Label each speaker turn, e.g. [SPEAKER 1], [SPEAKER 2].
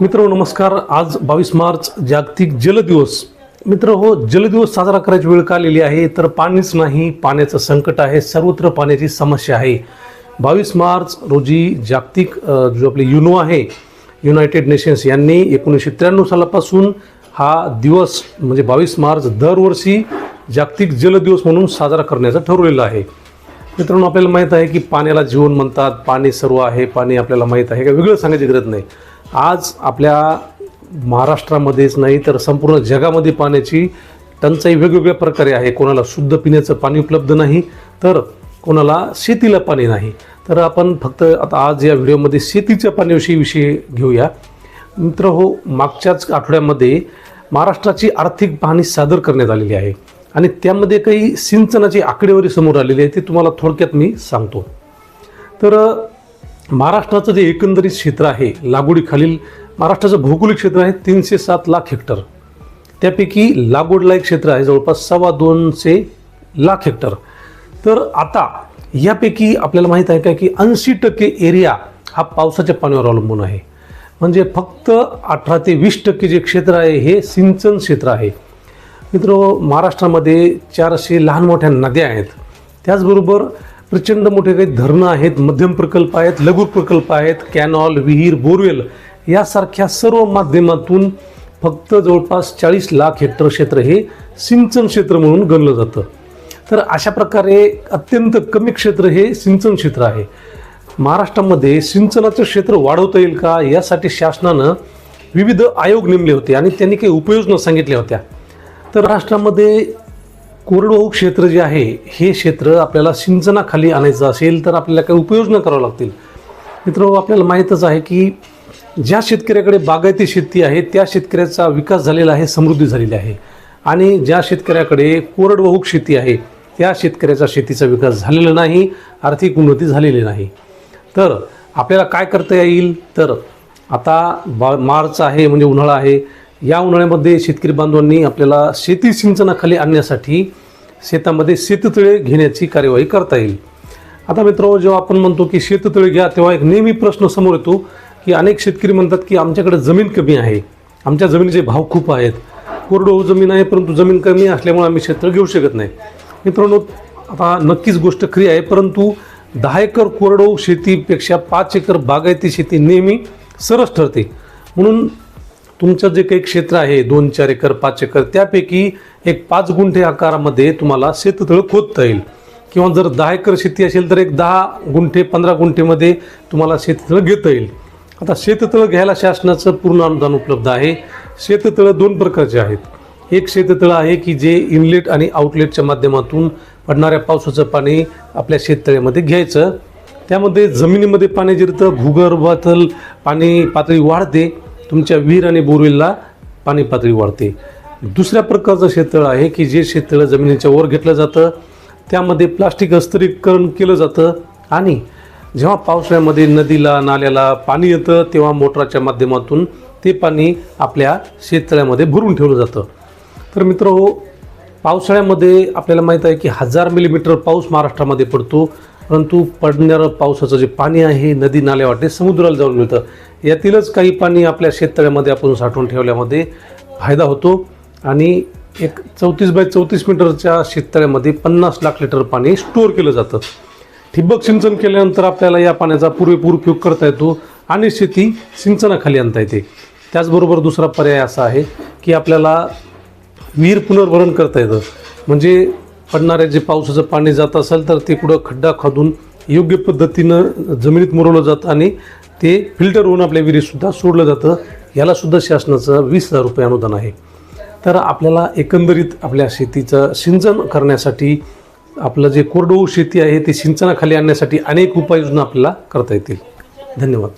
[SPEAKER 1] मित्र नमस्कार. आज बावीस मार्च जागतिक जल दिवस. मित्र हो जल दिवस साजरा करायची वेळ का आलेली आहे? तर पाणीच नाही पाण्याचं संकट आहे सर्वत्र पाण्याची समस्या आहे. बावीस मार्च रोजी जागतिक जो आपले युनो आहे युनायटेड नेशन्स यांनी एकोणीसशे त्र्याण्णव सालापासून हा दिवस म्हणजे बावीस मार्च दरवर्षी जागतिक जल दिवस म्हणून साजरा करण्याचं ठरवलेलं आहे. मित्रांनो आपल्याला माहीत आहे की पाण्याला जीवन म्हणतात पाणी सर्व आहे पाणी आपल्याला माहीत आहे का? वेगळं सांगायची गरज नाही. आज आपल्या महाराष्ट्रामध्येच नाही तर संपूर्ण जगामध्ये पाण्याची टंचाई वेगवेगळ्या प्रकारे आहे. कोणाला शुद्ध पिण्याचं पाणी उपलब्ध नाही तर कोणाला शेतीला पाणी नाही. तर आपण फक्त आता आज या व्हिडिओमध्ये शेतीच्या पाण्याविषयी विषय घेऊया. मित्र हो मागच्याच आठवड्यामध्ये महाराष्ट्राची आर्थिक पाहणी सादर करण्यात आलेली आहे आणि त्यामध्ये काही सिंचनाची आकडेवारी समोर आलेली आहे ती तुम्हाला थोडक्यात मी सांगतो. तर महाराष्ट्राचं जे एकंदरीत क्षेत्र आहे लागवडीखालील महाराष्ट्राचं भौगोलिक क्षेत्र आहे तीनशे सात लाख हेक्टर. त्यापैकी लागवडलायक क्षेत्र आहे जवळपास सव्वा दोनशे लाख हेक्टर. तर आता यापैकी आपल्याला माहीत आहे का की ऐंशी टक्के एरिया हा पावसाच्या पाण्यावर अवलंबून आहे. म्हणजे फक्त अठरा ते वीस टक्के जे क्षेत्र आहे हे सिंचन क्षेत्र आहे. मित्र महाराष्ट्रामध्ये चारशे लहान मोठ्या नद्या आहेत. त्याचबरोबर प्रचंड मोठे काही धरणं आहेत मध्यम प्रकल्प आहेत लघु प्रकल्प आहेत कॅनॉल विहीर बोरवेल यासारख्या सर्व माध्यमातून फक्त जवळपास चाळीस लाख हेक्टर क्षेत्र हे सिंचन क्षेत्र म्हणून गणलं जातं. तर अशा प्रकारे अत्यंत कमी क्षेत्र हे सिंचन क्षेत्र आहे. महाराष्ट्रामध्ये सिंचनाचं क्षेत्र वाढवता येईल का यासाठी शासनानं विविध आयोग नेमले होते आणि त्यांनी काही उपाययोजना सांगितल्या होत्या. तर महाराष्ट्रामध्ये कोरडवाहू क्षेत्र जे आहे हे क्षेत्र आपल्याला सिंचनाखाली आणायचं असेल तर आपल्याला काही उपाययोजना कराव्या लागतील. मित्र आपल्याला माहीतच आहे की ज्या शेतकऱ्याकडे बागायती शेती आहे त्या शेतकऱ्याचा विकास झालेला आहे समृद्धी झालेली आहे. आणि ज्या शेतकऱ्याकडे कोरडवाहू शेती आहे त्या शेतकऱ्याचा शेतीचा विकास झालेला नाही आर्थिक उन्नती झालेली नाही. तर आपल्याला काय करता येईल? तर आता बा मार्च आहे म्हणजे उन्हाळा आहे या उन्हाळ्यामध्ये शेतकरी बांधवांनी आपल्याला शेती सिंचनाखाली आणण्यासाठी शेतामध्ये शेततळे घेण्याची कार्यवाही करता येईल. आता मित्र जेव्हा आपण म्हणतो की शेततळे घ्या तेव्हा एक नेहमी प्रश्न समोर येतो की अनेक शेतकरी म्हणतात की आमच्याकडे जमीन कमी आहे. आमच्या जमिनीचे भाव खूप आहेत. कोरडवाहू जमीन आहे परंतु जमीन कमी असल्यामुळे आम्ही क्षेत्र घेऊ शकत नाही. मित्रांनो आता नक्कीच गोष्ट खरी आहे परंतु दहा एकर कोरडवाहू शेतीपेक्षा पाच एकर बागायती शेती नेहमी सरस ठरते. म्हणून तुमचं जे काही क्षेत्र आहे दोन चार एकर पाच एकर त्यापैकी एक पाच गुंठे आकारामध्ये तुम्हाला शेततळ खोदता येईल. किंवा जर दहा एकर शेती असेल तर एक दहा गुंठे पंधरा गुंठेमध्ये तुम्हाला शेततळं घेता येईल. आता शेततळं घ्यायला शासनाचं पूर्ण अनुदान उपलब्ध आहे. शेततळं दोन प्रकारचे आहेत. एक शेततळं आहे की जे इनलेट आणि आउटलेटच्या माध्यमातून पडणाऱ्या पावसाचं पाणी आपल्या शेततळ्यामध्ये घ्यायचं. त्यामध्ये जमिनीमध्ये पाणी जिरतं भूगर्भातल पाणी पातळी वाढते. तुमच्या विहीर आणि बोरवेलला पाणी पातळी वाढते. दुसऱ्या प्रकारचं शेततळं आहे की जे शेततळं जमिनीच्या वर घेतलं जातं त्यामध्ये प्लास्टिक हस्तरीकरण केलं जातं आणि जेव्हा पावसाळ्यामध्ये नदीला नाल्याला पाणी येतं तेव्हा मोटराच्या माध्यमातून ते पाणी आपल्या शेततळ्यामध्ये भरून ठेवलं जातं. तर मित्र हो पावसाळ्यामध्ये आपल्याला माहीत आहे की हजार मिलीमीटर पाऊस महाराष्ट्रामध्ये पडतो. परंतु पडणारं पावसाचं जे पाणी आहे नदी नाल्या वाटे समुद्राला जाऊन मिळतं. यातीलच काही पाणी आपल्या शेततळ्यामध्ये आपण साठवून ठेवल्यामध्ये फायदा होतो. आणि एक चौतीस बाय चौतीस मीटरच्या शेततळ्यामध्ये पन्नास लाख लिटर पाणी स्टोअर केलं जातं. ठिबक सिंचन केल्यानंतर आपल्याला या पाण्याचा पुरेपूर उपयोग करता येतो आणि शेती सिंचनाखाली आणता येते. त्याचबरोबर दुसरा पर्याय असा आहे की आपल्याला विहीर पुनर्भरण करता येतं. म्हणजे पडणाऱ्या जे पावसाचं पाणी जात असेल तर ते कुठं खड्डा खोदून योग्य पद्धतीनं जमिनीत मुरवलं जातं आणि ते फिल्टर होऊन आपल्या विहिरीतसुद्धा सोडलं जातं. यालासुद्धा शासनाचं वीस हजार रुपये अनुदान आहे. तर आपल्याला एकंदरीत आपल्या शेतीचं सिंचन करण्यासाठी आपलं जे कोरडवू शेती आहे ते सिंचनाखाली आणण्यासाठी अनेक उपाययोजना आपल्याला करता येतील. धन्यवाद.